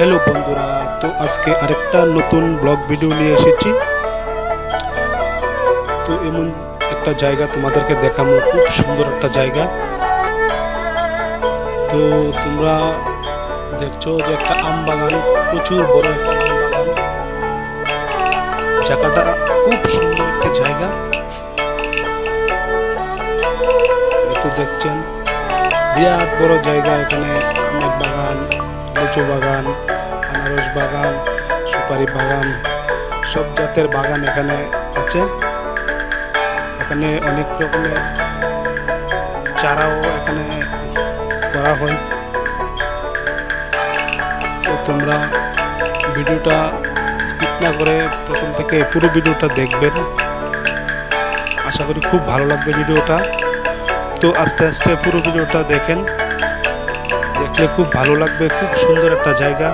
Hello বন্ধুরা, তো আজকে আরেকটা নতুন ব্লগ ভিডিও নিয়ে এসেছি। তো এমন একটা জায়গা তোমাদেরকে দেখানো খুব সুন্দর একটা জায়গা। তো তোমরা দেখছ যে একটা আম বাগান, প্রচুর বড় একটা আম বাগান। জায়গাটা খুব সুন্দর একটা জায়গা। তো দেখছেন, বিরাট বড় জায়গা এখানে, আমের বাগান, লিচু বাগান। আনারস বাগান, সুপারি বাগান, সব জাতের বাগান এখানে আছে। এখানে অনেক রকমের চারাও এখানে করা হয়। তো তোমরা ভিডিওটা স্কিপ না করে প্রথম থেকে পুরো ভিডিওটা দেখবেন। আশা করি খুব ভালো লাগবে ভিডিওটা। তো আস্তে আস্তে পুরো ভিডিওটা দেখেন। দেখলে খুব ভালো লাগবে, খুব সুন্দর একটা জায়গা।